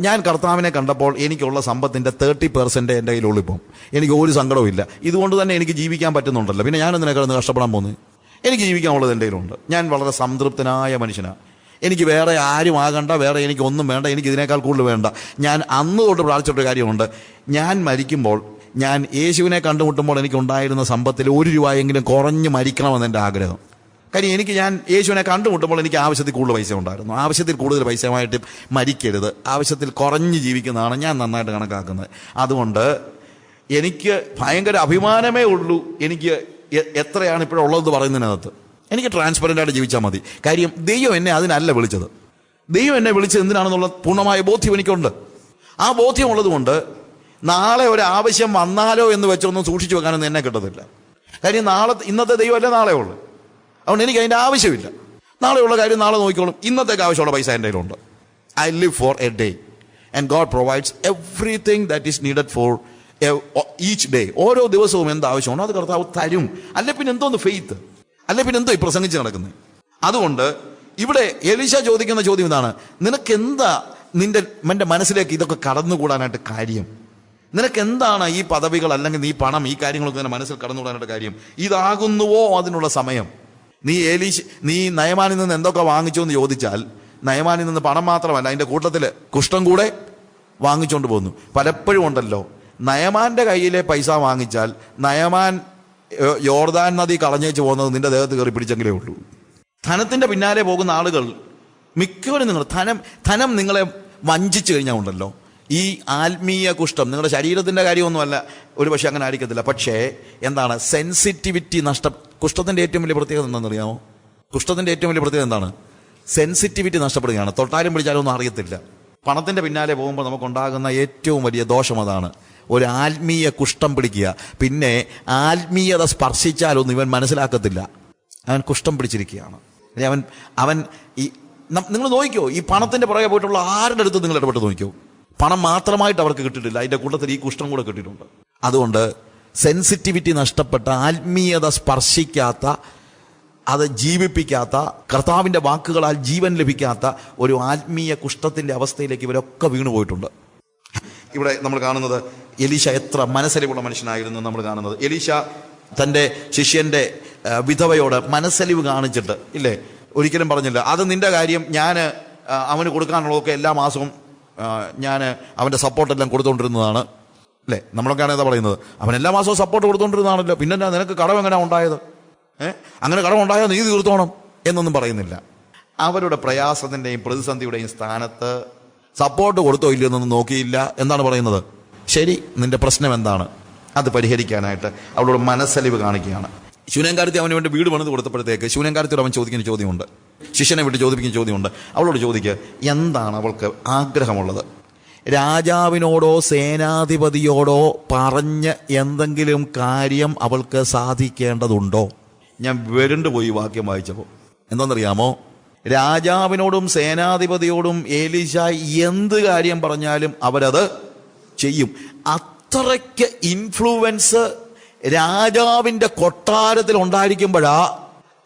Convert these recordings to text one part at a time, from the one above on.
ഞാൻ കർത്താവിനെ കണ്ടപ്പോൾ എനിക്കുള്ള സമ്പത്തിന്റെ തേർട്ടി പെർസെന്റ് എന്റെ കയ്യിലുള്ളൂ ഇപ്പം. എനിക്ക് ഒരു സങ്കടവും ഇല്ല. ഇതുകൊണ്ട് തന്നെ എനിക്ക് ജീവിക്കാൻ പറ്റുന്നുണ്ടല്ലോ. പിന്നെ ഞാൻ എന്തിനാ കിടന്ന് കഷ്ടപ്പെടാൻ പോകുന്നത്? എനിക്ക് ജീവിക്കാനുള്ളത് എന്റെ കയ്യിലുണ്ട്. ഞാൻ വളരെ സംതൃപ്തനായ മനുഷ്യനാണ് എനിക്ക് വേറെ ആരും ആകണ്ട വേറെ എനിക്ക് ഒന്നും വേണ്ട എനിക്ക് ഇതിനേക്കാൾ കൂടുതൽ വേണ്ട. ഞാൻ അന്ന് തൊട്ട് പ്രാർത്ഥിച്ചിട്ടൊരു കാര്യമുണ്ട്. ഞാൻ മരിക്കുമ്പോൾ ഞാൻ യേശുവിനെ കണ്ടുമുട്ടുമ്പോൾ എനിക്കുണ്ടായിരുന്ന സമ്പത്തിൽ ഒരു രൂപയെങ്കിലും കുറഞ്ഞ് മരിക്കണമെന്ന് എന്റെ ആഗ്രഹം. കാര്യം എനിക്ക് ഞാൻ യേശുവിനെ കണ്ടുമുട്ടുമ്പോൾ എനിക്ക് ആവശ്യത്തിൽ കൂടുതൽ പൈസ ഉണ്ടായിരുന്നു. ആവശ്യത്തിൽ കൂടുതൽ പൈസയുമായിട്ട് മരിക്കരുത്. ആവശ്യത്തിൽ കുറഞ്ഞ് ജീവിക്കുന്നതാണ് ഞാൻ നന്നായിട്ട് കണക്കാക്കുന്നത്. അതുകൊണ്ട് എനിക്ക് ഭയങ്കര അഭിമാനമേ ഉള്ളൂ. എനിക്ക് എത്രയാണ് ഇപ്പോഴുള്ളതെന്ന് പറയുന്നതിനകത്ത്. എനിക്ക് ട്രാൻസ്പെറന്റ് ആയിട്ട് ജീവിച്ചാൽ മതി. കാര്യം ദൈവം എന്നെ അതിനല്ല വിളിച്ചത്. ദൈവം എന്നെ വിളിച്ചത് എന്തിനാണെന്നുള്ള പൂർണമായ ബോധ്യം എനിക്കുണ്ട്. ആ ബോധ്യം ഉള്ളതുകൊണ്ട് നാളെ ഒരു ആവശ്യം വന്നാലോ എന്ന് വെച്ചൊന്നും സൂക്ഷിച്ചു വെക്കാനൊന്നും എന്നെ കിട്ടത്തില്ല. കാര്യം നാളെ ഇന്നത്തെ ദൈവമല്ലേ നാളെ ഉള്ളു. അതുകൊണ്ട് എനിക്ക് അതിന്റെ ആവശ്യമില്ല. നാളെയുള്ള കാര്യം നാളെ നോക്കിക്കോളും. ഇന്നത്തേക്ക് ആവശ്യമുള്ള പൈസ എന്റെ കയ്യിലുണ്ട്. I live for a day and God provides everything that is needed for each day ഓരോ ദിവസവും എന്ത് ആവശ്യമാണോ അത് കർത്താവ് തരും. അല്ലെ പിന്നെ എന്തോന്ന് ഫെയ്ത്ത് അല്ലെ പിന്നെ എന്തോ ഈ പ്രസംഗിച്ച് നടക്കുന്നത് അതുകൊണ്ട് ഇവിടെ എലീഷ ചോദിക്കുന്ന ചോദ്യം ഇതാണ്. നിനക്ക് എന്താ നിന്റെ എന്റെ മനസ്സിലേക്ക് ഇതൊക്കെ കടന്നുകൂടാനായിട്ട് കാര്യം? നിനക്ക് എന്താണ് ഈ പദവികൾ അല്ലെങ്കിൽ നീ പണം ഈ കാര്യങ്ങളൊക്കെ നിന്റെ മനസ്സിൽ കടന്നുകൂടാനായിട്ട് കാര്യം? ഇതാകുന്നുവോ അതിനുള്ള സമയം? നീ ഏലീശ് നീ നയമാനിൽ നിന്ന് എന്തൊക്കെ വാങ്ങിച്ചു എന്ന് ചോദിച്ചാൽ നയമാനിൽ നിന്ന് പണം മാത്രമല്ല അതിന്റെ കൂട്ടത്തിൽ കുഷ്ഠം കൂടെ വാങ്ങിച്ചുകൊണ്ട് പോകുന്നു പലപ്പോഴും ഉണ്ടല്ലോ നയമാന്റെ കയ്യിലെ പൈസ വാങ്ങിച്ചാൽ നയമാൻ യോർദാൻ നദി കളഞ്ഞേച്ച് പോകുന്നത് നിന്റെ ദേഹത്ത് കയറി പിടിച്ചെങ്കിലേ ഉള്ളൂ. ധനത്തിന്റെ പിന്നാലെ പോകുന്ന ആളുകൾ മിക്കവരും നിങ്ങൾ ധനം ധനം നിങ്ങളെ വഞ്ചിച്ചു കഴിഞ്ഞാൽ ഉണ്ടല്ലോ. ഈ ആത്മീയ കുഷ്ഠം നിങ്ങളുടെ ശരീരത്തിന്റെ കാര്യമൊന്നുമല്ല ഒരു പക്ഷേ അങ്ങനെ ആയിരിക്കത്തില്ല. പക്ഷേ എന്താണ് സെൻസിറ്റിവിറ്റി നഷ്ടം കുഷ്ഠത്തിന്റെ ഏറ്റവും വലിയ പ്രത്യേകത എന്താണെന്നറിയാമോ? കുഷ്ഠത്തിന്റെ ഏറ്റവും വലിയ പ്രത്യേകത എന്താണ്? സെൻസിറ്റിവിറ്റി നഷ്ടപ്പെടുകയാണ്. തൊട്ടാലും പിടിച്ചാലും ഒന്നും അറിയത്തില്ല. പണത്തിന്റെ പിന്നാലെ പോകുമ്പോൾ നമുക്കുണ്ടാകുന്ന ഏറ്റവും വലിയ ദോഷം അതാണ്. ഒരു ആത്മീയ കുഷ്ഠം പിടിക്കുക. പിന്നെ ആത്മീയത സ്പർശിച്ചാലൊന്നും ഇവൻ മനസ്സിലാക്കത്തില്ല. അവൻ കുഷ്ഠം പിടിച്ചിരിക്കുകയാണ്. അവൻ അവൻ ഈ നിങ്ങൾ നോക്കിയോ ഈ പണത്തിന്റെ പുറകെ പോയിട്ടുള്ള ആരുടെ അടുത്ത് നിങ്ങൾ ഇടപെട്ട് നോക്കിയോ പണം മാത്രമായിട്ട് അവർക്ക് കിട്ടിയിട്ടില്ല. അതിന്റെ കൂട്ടത്തിൽ ഈ കുഷ്ഠം കൂടെ കിട്ടിയിട്ടുണ്ട്. അതുകൊണ്ട് സെൻസിറ്റിവിറ്റി നഷ്ടപ്പെട്ട ആത്മീയത സ്പർശിക്കാത്ത അത് ജീവിപ്പിക്കാത്ത കർത്താവിന്റെ വാക്കുകളാൽ ജീവൻ ലഭിക്കാത്ത ഒരു ആത്മീയ കുഷ്ഠത്തിന്റെ അവസ്ഥയിലേക്ക് ഇവരൊക്കെ വീണുപോയിട്ടുണ്ട് ഇവിടെ നമ്മൾ കാണുന്നത് എലീശ എത്ര മനസ്സലിവുള്ള മനുഷ്യനായിരുന്നു നമ്മൾ കാണുന്നത്. എലീശ തന്റെ ശിഷ്യന്റെ വിധവയോട് മനസ്സലിവ് കാണിച്ചിട്ട് ഇല്ലേ? ഒരിക്കലും പറഞ്ഞില്ല. അത് നിന്റെ കാര്യം ഞാൻ അവന് കൊടുക്കാനുള്ളതൊക്കെ എല്ലാ മാസവും ഞാൻ അവന്റെ സപ്പോർട്ടെല്ലാം കൊടുത്തുകൊണ്ടിരുന്നതാണ് അല്ലേ നമ്മളൊക്കെയാണ് ഏതാ പറയുന്നത്? അവൻ എല്ലാ മാസവും സപ്പോർട്ട് കൊടുത്തുകൊണ്ടിരുന്നതാണല്ലോ പിന്നെ നിനക്ക് കടം എങ്ങനെയാണ് ഉണ്ടായത്? ഏ? അങ്ങനെ കടം ഉണ്ടായോ നീ തീർത്തോണം എന്നൊന്നും പറയുന്നില്ല. അവരുടെ പ്രയാസത്തിന്റെയും പ്രതിസന്ധിയുടെയും സ്ഥാനത്ത് സപ്പോർട്ട് കൊടുത്തോ ഇല്ലെന്നൊന്നും നോക്കിയില്ല എന്നാണ് പറയുന്നത്. ശരി നിന്റെ പ്രശ്നം എന്താണ്? അത് പരിഹരിക്കാനായിട്ട് അവളോട് മനസ്സലിവ് കാണിക്കുകയാണ്. ശൂനങ്കാരത്തി അവന് വേണ്ടി വീട് പണിത് കൊടുത്തപ്പോഴത്തേക്ക് ശൂനങ്കാരത്തിയോട് അവൻ ചോദിക്കുന്ന ചോദ്യമുണ്ട്. ശിഷ്യനെ വിട്ട് ചോദിപ്പിക്കുന്ന ചോദ്യമുണ്ട്. അവളോട് ചോദിക്കുക എന്താണ് അവൾക്ക് ആഗ്രഹമുള്ളത്? രാജാവിനോടോ സേനാധിപതിയോടോ പറഞ്ഞ് എന്തെങ്കിലും കാര്യം അവൾക്ക് സാധിക്കേണ്ടതുണ്ടോ? ഞാൻ വരുണ്ട് പോയി വാക്യം വായിച്ചപ്പോൾ എന്താണെന്നറിയാമോ? രാജാവിനോടും സേനാധിപതിയോടും ഏലീശ എന്ത് കാര്യം പറഞ്ഞാലും അവരത് ചെയ്യും. അത്രയ്ക്ക് ഇൻഫ്ലുവൻസ് രാജാവിന്റെ കൊട്ടാരത്തിൽ ഉണ്ടായിരിക്കുമ്പോഴാ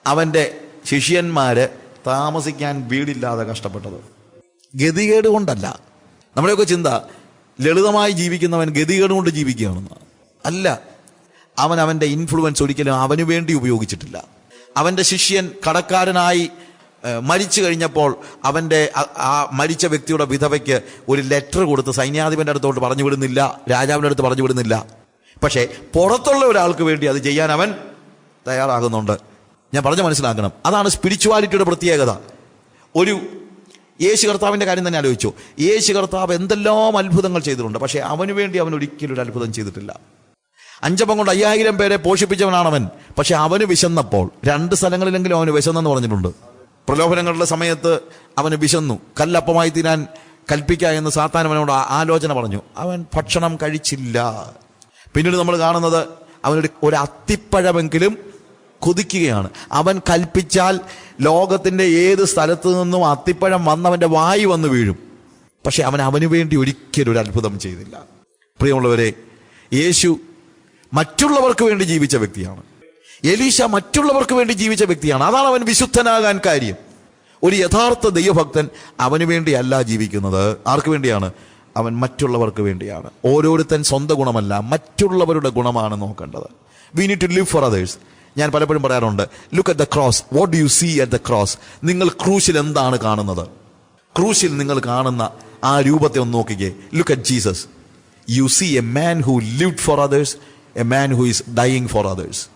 അവന്റെ ശിഷ്യന്മാര് താമസിക്കാൻ വീടില്ലാതെ കഷ്ടപ്പെട്ടത്. ഗതികേട് കൊണ്ടല്ല. നമ്മുടെയൊക്കെ ചിന്ത ലളിതമായി ജീവിക്കുന്നവൻ ഗതികേട് കൊണ്ട് ജീവിക്കുകയാണെന്ന്. അല്ല അവൻ അവന്റെ ഇൻഫ്ലുവൻസ് ഒരിക്കലും അവന് വേണ്ടി ഉപയോഗിച്ചിട്ടില്ല. അവന്റെ ശിഷ്യൻ കടക്കാരനായി മരിച്ചു കഴിഞ്ഞപ്പോൾ അവന്റെ ആ മരിച്ച വ്യക്തിയുടെ വിധവയ്ക്ക് ഒരു ലെറ്റർ കൊടുത്ത് സൈന്യാധിപന്റെ അടുത്തോട്ട് പറഞ്ഞു വിടുന്നില്ല രാജാവിന്റെ അടുത്ത് പറഞ്ഞു വിടുന്നില്ല. പക്ഷേ പുറത്തുള്ള ഒരാൾക്ക് വേണ്ടി അത് ചെയ്യാൻ അവൻ തയ്യാറാകുന്നുണ്ട്. ഞാൻ പറഞ്ഞു മനസ്സിലാക്കണം. അതാണ് സ്പിരിച്വാലിറ്റിയുടെ പ്രത്യേകത. ഒരു യേശു കർത്താവിന്റെ കാര്യം തന്നെ ആലോചിച്ചു. യേശു കർത്താവ് എന്തെല്ലാം അത്ഭുതങ്ങൾ ചെയ്തിട്ടുണ്ട്. പക്ഷേ അവന് വേണ്ടി അവൻ ഒരിക്കലും ഒരു അത്ഭുതം ചെയ്തിട്ടില്ല. അഞ്ചപ്പം കൊണ്ട് അയ്യായിരം പേരെ പോഷിപ്പിച്ചവനാണവൻ. പക്ഷേ അവന് വിശന്നപ്പോൾ രണ്ട് സ്ഥലങ്ങളിലെങ്കിലും അവന് വിശന്നെന്ന് പറഞ്ഞിട്ടുണ്ട്. പ്രലോഭനങ്ങളുടെ സമയത്ത് അവന് വിശന്നു. കല്ലപ്പമായി തീരാൻ കൽപ്പിക്ക എന്ന് സാത്താൻ അവനോട് ആലോചന പറഞ്ഞു. അവൻ ഭക്ഷണം കഴിച്ചില്ല. പിന്നീട് നമ്മൾ കാണുന്നത് അവനൊരു ഒരു അത്തിപ്പഴമെങ്കിലും കൊതിക്കുകയാണ്. അവൻ കൽപ്പിച്ചാൽ ലോകത്തിന്റെ ഏത് സ്ഥലത്തു നിന്നും അത്തിപ്പഴം വന്നവന്റെ വായി വന്ന് വീഴും. പക്ഷെ അവൻ അവന് വേണ്ടി ഒരിക്കലും ഒരു അത്ഭുതം ചെയ്തില്ല. പ്രിയമുള്ളവരെ യേശു മറ്റുള്ളവർക്ക് വേണ്ടി ജീവിച്ച വ്യക്തിയാണ്. എലീശ മറ്റുള്ളവർക്ക് വേണ്ടി ജീവിച്ച വ്യക്തിയാണ്. അതാണ് അവൻ വിശുദ്ധനാകാൻ കാര്യം. ഒരു യഥാർത്ഥ ദൈവഭക്തൻ അവന് വേണ്ടിയല്ല ജീവിക്കുന്നത്. ആർക്ക് വേണ്ടിയാണ്? അവൻ മറ്റുള്ളവർക്ക് വേണ്ടിയാണ്. ഓരോരുത്തൻ സ്വന്തം ഗുണമല്ല മറ്റുള്ളവരുടെ ഗുണമാണ് നോക്കേണ്ടത്. We need to live for others ഞാൻ പലപ്പോഴും പറയാറുണ്ട് look at the cross what do you see at the cross നിങ്ങൾ ക്രൂശിൽ എന്താണ് കാണുന്നത്? ക്രൂശിൽ നിങ്ങൾ കാണുന്ന ആ രൂപത്തെ ഒന്ന് നോക്കിക്കേ. Look at Jesus you see a man who live for others a man who is dying for others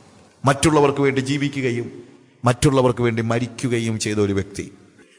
മറ്റുള്ളവർക്ക് വേണ്ടി ജീവിക്കുകയും മറ്റുള്ളവർക്ക് വേണ്ടി മരിക്കുകയും ചെയ്ത ഒരു വ്യക്തി.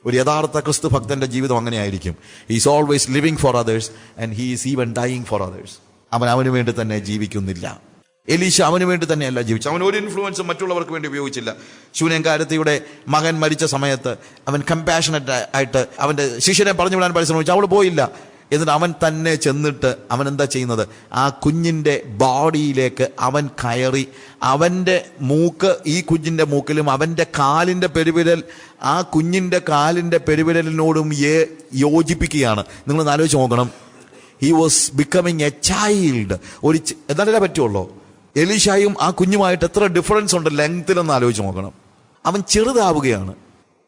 ഒരു യഥാർത്ഥ ക്രിസ്തു ഭക്തന്റെ ജീവിതം അങ്ങനെയായിരിക്കും. Is always living for others and he is even dying for others അവൻ അവന് വേണ്ടി തന്നെ ജീവിക്കുന്നില്ല. എലീശ അവന് വേണ്ടി തന്നെയല്ല ജീവിച്ചു അവൻ ഒരു ഇൻഫ്ലുവൻസും മറ്റുള്ളവർക്ക് വേണ്ടി ഉപയോഗിച്ചില്ല. ശൂന്യങ്കാരത്തിയുടെ മകൻ മരിച്ച സമയത്ത് അവൻ കമ്പാഷനറ്റ് ആയിട്ട് അവന്റെ ശിഷ്യനെ പറഞ്ഞു വിടാൻ പരിശ്രമിച്ചു. അവൾ പോയില്ല. എന്നിട്ട് അവൻ തന്നെ ചെന്നിട്ട് അവൻ എന്താ ചെയ്യുന്നത്? ആ കുഞ്ഞിന്റെ ബോഡിയിലേക്ക് അവൻ കയറി അവന്റെ മൂക്ക് ഈ കുഞ്ഞിന്റെ മൂക്കിലും അവന്റെ കാലിന്റെ പെരുവിരൽ ആ കുഞ്ഞിന്റെ കാലിന്റെ പെരുവിരലിനോടും ഏ യോജിപ്പിക്കുകയാണ്. നിങ്ങൾ ആലോചിച്ച് നോക്കണം. He was becoming a child ഒരു എന്നാലേ പറ്റുള്ളൂ? എലീഷായും ആ കുഞ്ഞുമായിട്ട് എത്ര ഡിഫറൻസ് ഉണ്ട് ലെങ്തിലെന്ന് ആലോചിച്ച് നോക്കണം. അവൻ ചെറുതാവുകയാണ്.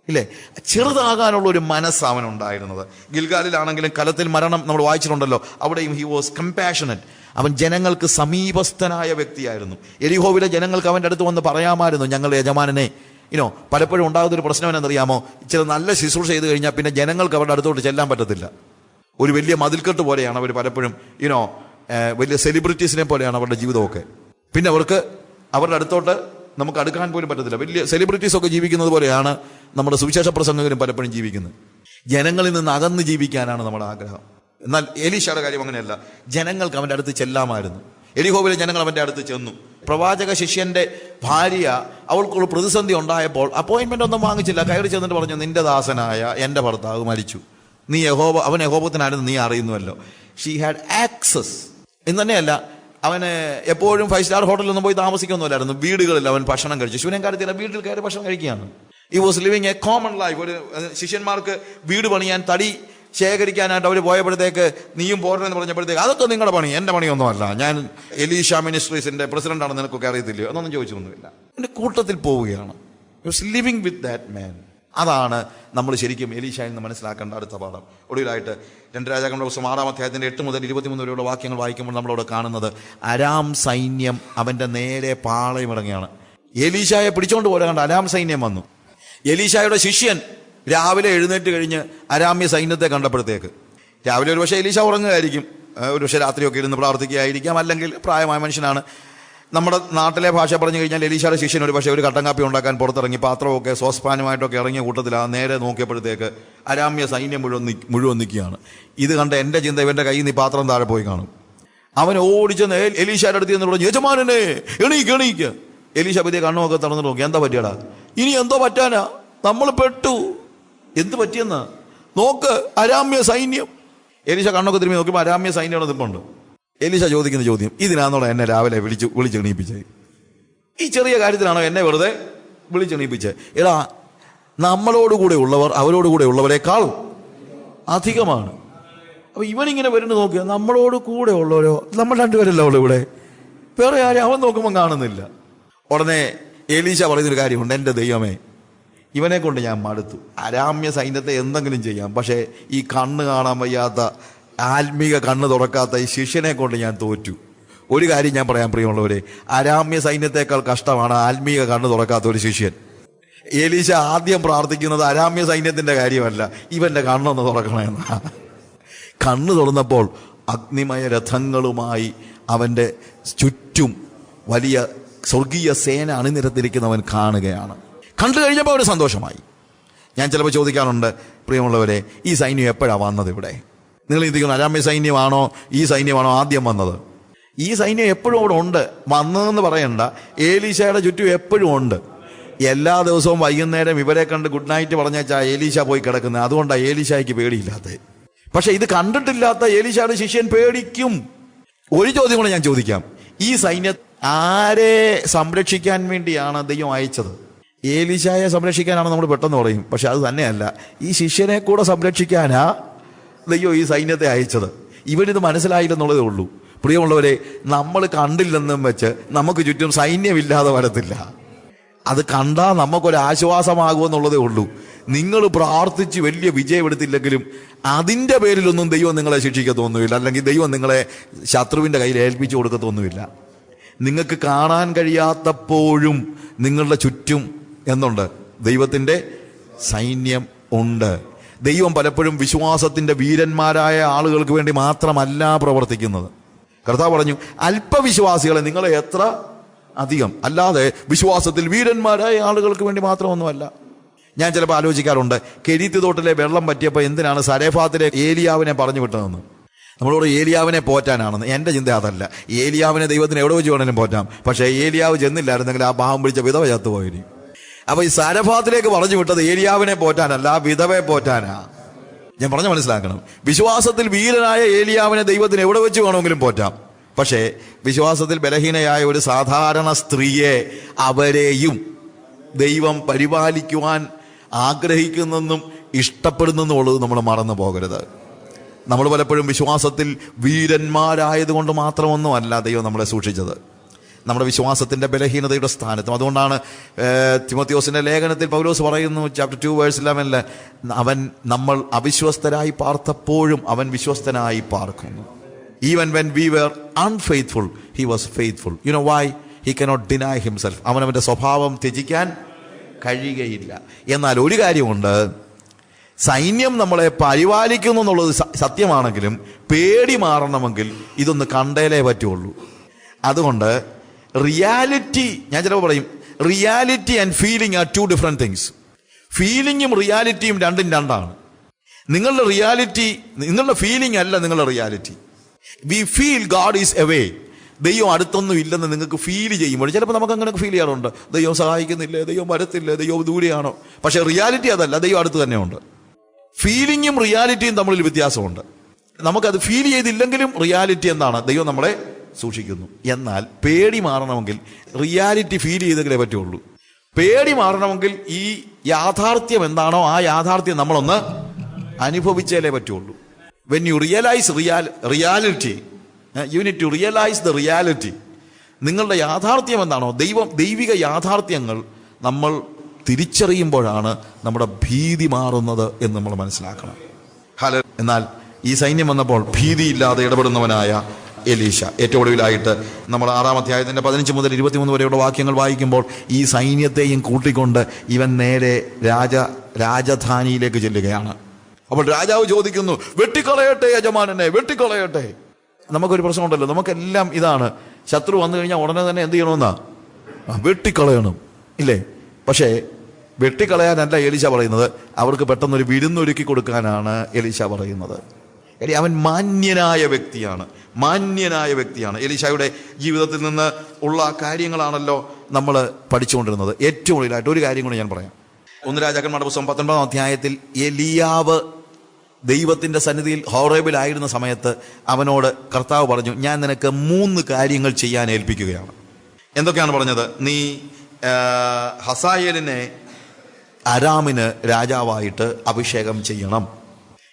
ഇല്ലേ? ചെറുതാകാനുള്ള ഒരു മനസ്സ് അവനുണ്ടായിരുന്നത്. ഗിൽഗാലിലാണെങ്കിലും കലത്തിൽ മരണം നമ്മൾ വായിച്ചിട്ടുണ്ടല്ലോ. അവിടെയും ഹി വാസ് കമ്പാഷനറ്റ് അവൻ ജനങ്ങൾക്ക് സമീപസ്ഥനായ വ്യക്തിയായിരുന്നു. എരിഹോവിലെ ജനങ്ങൾക്ക് അവന്റെ അടുത്ത് വന്ന് പറയാമായിരുന്നു ഞങ്ങളുടെ യജമാനനെ ഇനോ പലപ്പോഴും ഉണ്ടാകുന്ന ഒരു പ്രശ്നം എന്നറിയാമോ ചില നല്ല ശുശ്രൂഷ ചെയ്ത് കഴിഞ്ഞാൽ പിന്നെ ജനങ്ങൾക്ക് അവരുടെ അടുത്തോട്ട് ചെല്ലാൻ പറ്റത്തില്ല. ഒരു വലിയ മതിൽക്കെട്ട് പോലെയാണ് അവർ പലപ്പോഴും ഇനോ വലിയ സെലിബ്രിറ്റീസിനെ പോലെയാണ് അവരുടെ ജീവിതമൊക്കെ. പിന്നെ അവർക്ക് അവരുടെ അടുത്തോട്ട് നമുക്ക് അടുക്കാൻ പോലും പറ്റത്തില്ല. വലിയ സെലിബ്രിറ്റീസ് ഒക്കെ ജീവിക്കുന്നത് പോലെയാണ് നമ്മുടെ സുവിശേഷ പ്രസംഗകരും പലപ്പോഴും ജീവിക്കുന്നത്. ജനങ്ങളിൽ നിന്ന് അകന്ന് ജീവിക്കാനാണ് നമ്മുടെ ആഗ്രഹം. എന്നാൽ എലീഷയുടെ കാര്യം അങ്ങനെയല്ല. ജനങ്ങൾക്ക് അവന്റെ അടുത്ത് ചെല്ലാമായിരുന്നു. എലിഹോവിലെ ജനങ്ങൾ അവന്റെ അടുത്ത് ചെന്നു. പ്രവാചക ശിഷ്യന്റെ ഭാര്യ അവൾക്കുള്ള പ്രതിസന്ധി ഉണ്ടായപ്പോൾ അപ്പോയിന്റ്മെന്റ് ഒന്നും വാങ്ങിച്ചില്ല. കയറി ചെന്നിട്ട് പറഞ്ഞു നിന്റെ ദാസനായ എന്റെ ഭർത്താവ് മരിച്ചു. നീ യഹോബ അവൻ യഹോബത്തിനായിരുന്നു നീ അറിയുന്നുവല്ലോ. ഷീ ഹാഡ് ആക്സസ് എന്ന് തന്നെയല്ല അവന് എപ്പോഴും ഫൈവ് സ്റ്റാർ ഹോട്ടലൊന്നും പോയി താമസിക്കൊന്നുമില്ലായിരുന്നു വീടുകളിൽ അവൻ ഭക്ഷണം കഴിച്ചു. ശൂന്യൻകാരത്തില്ല വീട്ടിൽ കയറി ഭക്ഷണം കഴിക്കുകയാണ്. He was living a common life ഒരു ശിഷ്യന്മാർക്ക് വീട് പണിയാൻ തടി ശേഖരിക്കാനായിട്ട് അവർ പോയപ്പോഴത്തേക്ക് നീയും പോരണമെന്ന് പറഞ്ഞപ്പോഴത്തേക്ക് അതൊക്കെ നിങ്ങളുടെ പണി എന്റെ പണിയൊന്നുമല്ല. ഞാൻ എലീഷ മിനിസ്ട്രീസിന്റെ പ്രസിഡന്റ് ആണെന്ന് നിനക്കൊക്കെ അറിയത്തില്ലയോ? എന്നൊന്നും ചോദിച്ചൊന്നുമില്ല. എന്റെ കൂട്ടത്തിൽ പോവുകയാണ്. ലിവിങ് വിത്ത് ദാറ്റ് മാൻ അതാണ് നമ്മൾ ശരിക്കും എലീഷയിൽ നിന്ന് മനസ്സിലാക്കേണ്ട അടുത്ത പാഠം. ഒടുവിലായിട്ട് രണ്ട് രാജാക്കളുടെ പുസ്തകം ആറാം അധ്യായത്തിന്റെ എട്ട് മുതൽ ഇരുപത്തിമൂന്ന് വരെയുള്ള വാക്യങ്ങൾ വായിക്കുമ്പോൾ നമ്മളവിടെ കാണുന്നത് അരാം സൈന്യം അവന്റെ നേരെ പാളയമിറങ്ങിയാണ് എലീഷായെ പിടിച്ചോണ്ട് പോരാണ്ട് അരാം സൈന്യം വന്നു. എലീശായുടെ ശിഷ്യൻ രാവിലെ എഴുന്നേറ്റ് കഴിഞ്ഞ് അരാമ്യ സൈന്യത്തെ കണ്ടപ്പോഴത്തേക്ക്. രാവിലെ ഒരു പക്ഷേ എലീഷ ഉറങ്ങുകയായിരിക്കും. ഒരു പക്ഷേ രാത്രിയൊക്കെ ഇരുന്ന് പ്രാർത്ഥിക്കുകയായിരിക്കാം. അല്ലെങ്കിൽ പ്രായമായ മനുഷ്യനാണ് നമ്മുടെ നാട്ടിലെ ഭാഷ പറഞ്ഞു കഴിഞ്ഞാൽ എലീഷയുടെ ശിഷ്യൻ ഒരു പക്ഷേ ഒരു കട്ടൻ കാപ്പി ഉണ്ടാക്കാൻ പുറത്തിറങ്ങി പാത്രമൊക്കെ സോസ്പാനുമായിട്ടൊക്കെ ഇറങ്ങിയ കൂട്ടത്തിലാണ് നേരെ നോക്കിയപ്പോഴത്തേക്ക് അരാമ്യ സൈന്യം മുഴുവൻ മുഴുവൻ നിൽക്കുകയാണ് ഇത് കണ്ട എന്റെ ചിന്ത ഇവന്റെ കയ്യിൽ നിന്ന് പാത്രം താഴെ പോയി കാണും. അവൻ ഓടിച്ചെന്ന് എ- എലീശയുടെ അടുത്ത് എന്ന് പറഞ്ഞു യജമാനനെ എണീക്ക് എണീക്ക്. എലീശ പതിയെ കണ്ണുമൊക്കെ തുറന്നു നോക്കി എന്താ പറ്റിയടാ? ഇനി എന്തോ പറ്റാനാ? നമ്മൾ പെട്ടു. എന്ത് പറ്റിയെന്ന്? നോക്ക് അരാമ്യ സൈന്യം. എലീശ കണ്ണൊക്കെ തിരുമ്പി നോക്കുമ്പോൾ അരാമ്യ സൈന്യം നിൽപ്പുണ്ട് എലീശ ചോദിക്കുന്ന ചോദ്യം ഇതിനാണോ എന്നെ രാവിലെ വിളിച്ച് വിളിച്ചെണീപ്പിച്ചത് ഈ ചെറിയ കാര്യത്തിലാണോ എന്നെ വെറുതെ വിളിച്ചെണീപ്പിച്ചത് എടാ നമ്മളോടുകൂടെ ഉള്ളവർ അവരോടുകൂടെ ഉള്ളവരെക്കാൾ അധികമാണ്. അപ്പൊ ഇവനിങ്ങനെ വരുന്നത് നോക്കുക നമ്മളോട് കൂടെ ഉള്ളവരോ? നമ്മൾ രണ്ടുപേരല്ല ഉള്ളു ഇവിടെ. വേറെ ആരും അവൻ നോക്കുമ്പോൾ കാണുന്നില്ല. ഉടനെ എലീശ പറയുന്നൊരു കാര്യമുണ്ട് എന്റെ ദൈവമേ ഇവനെ കൊണ്ട് ഞാൻ മടുത്തു. അരാമ്യ സൈന്യത്തെ എന്തെങ്കിലും ചെയ്യാം. പക്ഷേ ഈ കണ്ണ് കാണാൻ വയ്യാത്ത ആത്മീക കണ്ണ് തുറക്കാത്ത ഈ ശിഷ്യനെ കൊണ്ട് ഞാൻ തോറ്റു. ഒരു കാര്യം ഞാൻ പറയാൻ പ്രിയമുള്ളവരെ. അരാമ്യ സൈന്യത്തെക്കാൾ കഷ്ടമാണ് ആത്മീക കണ്ണ് തുറക്കാത്ത ഒരു ശിഷ്യൻ. ഏലീശ ആദ്യം പ്രാർത്ഥിക്കുന്നത് അരാമ്യ സൈന്യത്തിന്റെ കാര്യമല്ല ഇവന്റെ കണ്ണൊന്ന് തുറക്കണമെന്നാ കണ്ണ് തുറന്നപ്പോൾ അഗ്നിമയ രഥങ്ങളുമായി അവന്റെ ചുറ്റും വലിയ സ്വർഗീയ സേന അണിനിരത്തിരിക്കുന്നവൻ കാണുകയാണ്. കണ്ടു കഴിഞ്ഞപ്പോൾ ഒരു സന്തോഷമായി. ഞാൻ ചിലപ്പോൾ ചോദിക്കാറുണ്ട് പ്രിയമുള്ളവരെ ഈ സൈന്യം എപ്പോഴാണ് വന്നത് ഇവിടെ? നിങ്ങൾ ചിന്തിക്കുന്നു അരാമ്യ സൈന്യമാണോ? ഈ സൈന്യമാണോ ആദ്യം വന്നത്? ഈ സൈന്യം എപ്പോഴും അവിടെ ഉണ്ട്. വന്നതെന്ന് പറയണ്ട. ഏലീശയുടെ ചുറ്റും എപ്പോഴും ഉണ്ട്. എല്ലാ ദിവസവും വൈകുന്നേരം ഇവരെ കണ്ട് ഗുഡ് നൈറ്റ് പറഞ്ഞാച്ചാ ഏലീശ പോയി കിടക്കുന്നത്. അതുകൊണ്ടാണ് ഏലീശയ്ക്ക് പേടിയില്ലാത്തത്. പക്ഷേ ഇത് കണ്ടിട്ടില്ലാത്ത ഏലീശയുടെ ശിഷ്യൻ പേടിക്കും. ഒരു ചോദ്യം കൂടെ ഞാൻ ചോദിക്കാം. ഈ സൈന്യ ആരെ സംരക്ഷിക്കാൻ വേണ്ടിയാണ് ദൈവം അയച്ചത്? ഏലീശായെ സംരക്ഷിക്കാനാണ് നമ്മൾ പെട്ടെന്ന് പറയും. പക്ഷെ അത് തന്നെയല്ല. ഈ ശിഷ്യനെ കൂടെ സംരക്ഷിക്കാനാ ദൈവം ഈ സൈന്യത്തെ അയച്ചത്. ഇവനിത് മനസ്സിലായില്ലെന്നുള്ളതേ ഉള്ളൂ. പ്രിയമുള്ളവരെ നമ്മൾ കണ്ടില്ലെന്നും വെച്ച് നമുക്ക് ചുറ്റും സൈന്യമില്ലാതെ വരത്തില്ല. അത് കണ്ടാൽ നമുക്കൊരാശ്വാസമാകുമെന്നുള്ളതേ ഉള്ളൂ. നിങ്ങൾ പ്രാർത്ഥിച്ച് വലിയ വിജയമെടുത്തില്ലെങ്കിലും അതിന്റെ പേരിലൊന്നും ദൈവം നിങ്ങളെ ശിക്ഷിക്കത്തൊന്നുമില്ല അല്ലെങ്കിൽ ദൈവം നിങ്ങളെ ശത്രുവിന്റെ കയ്യിൽ ഏൽപ്പിച്ചു കൊടുക്കത്തൊന്നുമില്ല നിങ്ങൾക്ക് കാണാൻ കഴിയാത്തപ്പോഴും നിങ്ങളുടെ ചുറ്റും എന്നുണ്ട്. ദൈവത്തിന്റെ സൈന്യം ഉണ്ട്. ദൈവം പലപ്പോഴും വിശ്വാസത്തിന്റെ വീരന്മാരായ ആളുകൾക്ക് വേണ്ടി മാത്രമല്ല പ്രവർത്തിക്കുന്നത്. കർത്താവ് പറഞ്ഞു അല്പവിശ്വാസികളെ നിങ്ങളെ എത്ര അധികം? അല്ലാതെ വിശ്വാസത്തിൽ വീരന്മാരായ ആളുകൾക്ക് വേണ്ടി മാത്രമൊന്നുമല്ല. ഞാൻ ചിലപ്പോൾ ആലോചിക്കാറുണ്ട് കെരീത്ത് തോട്ടിലെ വെള്ളം പറ്റിയപ്പോൾ എന്തിനാണ് സരേഫാത്തിലെ ഏലിയാവിനെ പറഞ്ഞു വിട്ടതെന്ന്? നമ്മളോട് ഏലിയാവിനെ പോറ്റാനാണെന്ന്. എന്റെ ചിന്ത അതല്ല. ഏലിയാവിനെ ദൈവത്തിന് എവിടെ വെച്ച് വേണേലും പോറ്റാം. പക്ഷേ ഏലിയാവ് ചെന്നില്ലായിരുന്നെങ്കിൽ ആ പാവം പിടിച്ച വിധവ ചത്തുപോയി അപ്പൊ ഈ സാരഭാത്തിലേക്ക് പറഞ്ഞു വിട്ടത് ഏലിയാവിനെ പോറ്റാനല്ല വിധവയെ പോറ്റാനാ. ഞാൻ പറഞ്ഞു മനസ്സിലാക്കണം. വിശ്വാസത്തിൽ വീരനായ ഏലിയാവിനെ ദൈവത്തിന് എവിടെ വെച്ച് വേണമെങ്കിലും പോറ്റാം. പക്ഷേ വിശ്വാസത്തിൽ ബലഹീനയായ ഒരു സാധാരണ സ്ത്രീയെ അവരെയും ദൈവം പരിപാലിക്കുവാൻ ആഗ്രഹിക്കുന്നെന്നും ഇഷ്ടപ്പെടുന്നെന്നും ഉള്ളത് നമ്മൾ മറന്നു പോകരുത്. നമ്മൾ പലപ്പോഴും വിശ്വാസത്തിൽ വീരന്മാരായതുകൊണ്ട് മാത്രമൊന്നുമല്ല ദൈവം നമ്മളെ സൂക്ഷിച്ചത്. നമ്മുടെ വിശ്വാസത്തിന്റെ ബലഹീനതയുടെ സ്ഥാനത്തും. അതുകൊണ്ടാണ് തിമത്യോസിന്റെ ലേഖനത്തിൽ പൗലോസ് പറയുന്നു ചാപ്റ്റർ ടു വേഴ്സ് ഇലവനിൽ അവൻ നമ്മൾ അവിശ്വസ്തരായി പാർത്തപ്പോഴും അവൻ വിശ്വസ്തനായി പാർക്കുന്നു. Even when we were unfaithful he was faithful you know why he cannot deny himself അവനവന്റെ സ്വഭാവം ത്യജിക്കാൻ കഴിയുകയില്ല. എന്നാൽ ഒരു കാര്യമുണ്ട് സൈന്യം നമ്മളെ പരിപാലിക്കുന്നു എന്നുള്ളത് സത്യമാണെങ്കിലും പേടി മാറണമെങ്കിൽ ഇതൊന്ന് കണ്ടേലേ പറ്റുള്ളൂ. അതുകൊണ്ട് റിയാലിറ്റി ഞാൻ ചിലപ്പോൾ പറയും reality and feeling are two different things ഫീലിങ്ങും റിയാലിറ്റിയും രണ്ടും രണ്ടാണ്. നിങ്ങളുടെ റിയാലിറ്റി നിങ്ങളുടെ ഫീലിംഗ് അല്ല നിങ്ങളുടെ reality we feel God is away ദൈവം അടുത്തൊന്നും ഇല്ലെന്ന് നിങ്ങൾക്ക് ഫീൽ ചെയ്യുമ്പോൾ ചിലപ്പോൾ നമുക്ക് അങ്ങനെ ഫീൽ ചെയ്യാറുണ്ട്. ദൈവം സഹായിക്കുന്നില്ല? ദൈവം വരത്തില്ല? ദൈവം ദൂരെയാണോ? പക്ഷേ റിയാലിറ്റി അതല്ല. ദൈവം അടുത്ത് തന്നെയുണ്ട്. ഫീലിങ്ങും റിയാലിറ്റിയും തമ്മിൽ വ്യത്യാസമുണ്ട്. നമുക്കത് ഫീൽ ചെയ്തില്ലെങ്കിലും റിയാലിറ്റി എന്താണ്? ദൈവം നമ്മളെ സൂക്ഷിക്കുന്നു. എന്നാൽ പേടി മാറണമെങ്കിൽ റിയാലിറ്റി ഫീൽ ചെയ്തെങ്കിലേ പറ്റുള്ളൂ. പേടി മാറണമെങ്കിൽ ഈ യാഥാർത്ഥ്യം എന്താണോ ആ യാഥാർത്ഥ്യം നമ്മളൊന്ന് അനുഭവിച്ചാലേ പറ്റുള്ളൂ. When you realise real reality you need to realise the reality നിങ്ങളുടെ യാഥാർത്ഥ്യം എന്താണോ ദൈവം ദൈവിക യാഥാർത്ഥ്യങ്ങൾ നമ്മൾ തിരിച്ചറിയുമ്പോഴാണ് നമ്മുടെ ഭീതി മാറുന്നത് എന്ന് നമ്മൾ മനസ്സിലാക്കണം. ഹലോ എന്നാൽ ഈ സൈന്യം വന്നപ്പോൾ ഭീതിയില്ലാതെ ഇടപെടുന്നവനായ എലീഷ ഏറ്റവും ഒടുവിലായിട്ട് നമ്മൾ ആറാം അധ്യായത്തിന്റെ പതിനഞ്ച് മുതൽ ഇരുപത്തിമൂന്ന് വരെയുള്ള വാക്യങ്ങൾ വായിക്കുമ്പോൾ ഈ സൈന്യത്തെയും കൂട്ടിക്കൊണ്ട് ഇവൻ നേരെ രാജ രാജധാനിയിലേക്ക് ചെല്ലുകയാണ്. അപ്പോൾ രാജാവ് ചോദിക്കുന്നു വെട്ടിക്കളയട്ടെ യജമാനനെ വെട്ടിക്കളയട്ടെ. നമുക്കൊരു പ്രശ്നമുണ്ടല്ലോ. നമുക്കെല്ലാം ഇതാണ്. ശത്രു വന്നു കഴിഞ്ഞാൽ ഉടനെ തന്നെ എന്ത് ചെയ്യണമെന്നാ? വെട്ടിക്കളയണം. ഇല്ലേ? പക്ഷേ വെട്ടിക്കളയാനല്ല എലീശ പറയുന്നത്. അവർക്ക് പെട്ടെന്നൊരു വിരുന്നൊരുക്കി കൊടുക്കാനാണ് എലീശ പറയുന്നത്. എടി അവൻ മാന്യനായ വ്യക്തിയാണ്. മാന്യനായ വ്യക്തിയാണ്. എലീശായുടെ ജീവിതത്തിൽ നിന്ന് ഉള്ള കാര്യങ്ങളാണല്ലോ നമ്മൾ പഠിച്ചുകൊണ്ടിരുന്നത്. ഏറ്റവും കൂടുതലായിട്ട് ഒരു കാര്യം കൂടി ഞാൻ പറയാം. ഒന്ന് രാജാക്കന്മാരുടെ പുസ്തകം പത്തൊൻപതാം അധ്യായത്തിൽ എലിയാവ് ദൈവത്തിന്റെ സന്നിധിയിൽ ഹോറേബിലായിരുന്ന സമയത്ത് അവനോട് കർത്താവ് പറഞ്ഞു ഞാൻ നിനക്ക് മൂന്ന് കാര്യങ്ങൾ ചെയ്യാൻ ഏൽപ്പിക്കുകയാണ്. എന്തൊക്കെയാണ് പറഞ്ഞത്? നീ ഹസായേലിനെ അരാമിന് രാജാവായിട്ട് അഭിഷേകം ചെയ്യണം.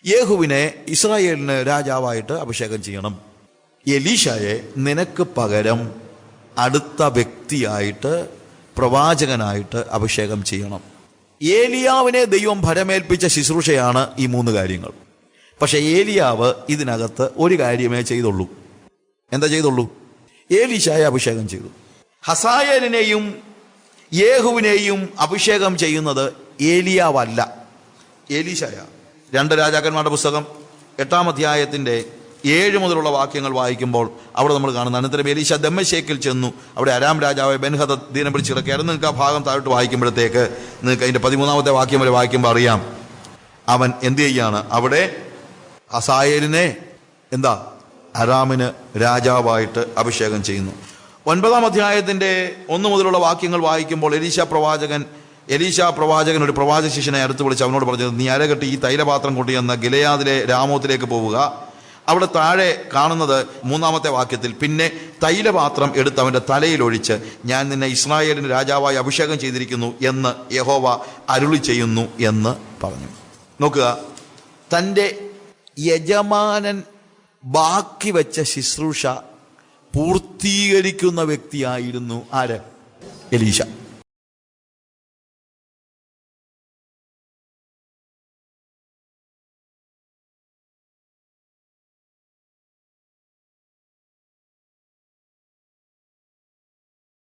യേഹുവിനെ ഇസ്രായേലിന് രാജാവായിട്ട് അഭിഷേകം ചെയ്യണം. എലീഷയെ നിനക്ക് പകരം അടുത്ത വ്യക്തിയായിട്ട് പ്രവാചകനായിട്ട് അഭിഷേകം ചെയ്യണം. ഏലിയാവിനെ ദൈവം ഭരമേൽപ്പിച്ച ശുശ്രൂഷയാണ് ഈ മൂന്ന് കാര്യങ്ങൾ. പക്ഷേ ഏലിയാവ് ഇതിനകത്ത് ഒരു കാര്യമേ ചെയ്തുള്ളൂ. എന്താ ചെയ്തുള്ളൂ? ഏലീശായെ അഭിഷേകം ചെയ്തു. ഹസായലിനെയും യേഹുവിനെയും അഭിഷേകം ചെയ്യുന്നത് ഏലിയാവല്ല ഏലീശായ രണ്ട് രാജാക്കന്മാരുടെ പുസ്തകം എട്ടാം അധ്യായത്തിന്റെ ഏഴ് മുതലുള്ള വാക്യങ്ങൾ വായിക്കുമ്പോൾ അവിടെ നമ്മൾ കാണുന്ന അനന്തരം എലീശ ദമ്മശേക്കിൽ ചെന്നു. അവിടെ അരാം രാജാവ് ബെൻഹദ ദീനം പിടിച്ച് കിടക്കുകയായിരുന്നു നിങ്ങൾക്ക് ആ ഭാഗം താഴോട്ട് വായിക്കുമ്പോഴത്തേക്ക് നിങ്ങൾക്ക് അതിന്റെ പതിമൂന്നാമത്തെ വാക്യം വരെ വായിക്കുമ്പോൾ അറിയാം. അവൻ എന്ത് ചെയ്യാണ്? അവിടെ അസായലിനെ എന്താ? അരാമിന് രാജാവായിട്ട് അഭിഷേകം ചെയ്യുന്നു. ഒൻപതാം അധ്യായത്തിന്റെ ഒന്ന് മുതലുള്ള വാക്യങ്ങൾ വായിക്കുമ്പോൾ എലീശ പ്രവാചകൻ എലീശ പ്രവാചകൻ ഒരു പ്രവാചക ശിഷ്യനെ അടുത്ത് വിളിച്ച് അവനോട് പറഞ്ഞത് നീ അരകെട്ടി ഈ തൈലപാത്രം കൊണ്ടുചെന്ന് ഗിലയാദിലെ രാമോത്തിലേക്ക് പോവുക. അവിടെ താഴെ കാണുന്നത് മൂന്നാമത്തെ വാക്യത്തിൽ പിന്നെ തൈലപാത്രം എടുത്ത് അവന്റെ തലയിൽ ഒഴിച്ച് ഞാൻ നിന്നെ ഇസ്രായേലിന് രാജാവായി അഭിഷേകം ചെയ്തിരിക്കുന്നു എന്ന് യഹോവ അരുളി ചെയ്യുന്നു എന്ന് പറഞ്ഞു. നോക്കുക തന്റെ യജമാനൻ ബാക്കി വെച്ച ശുശ്രൂഷ പൂർത്തീകരിക്കുന്ന വ്യക്തിയായിരുന്നു ആര്? എലീശ.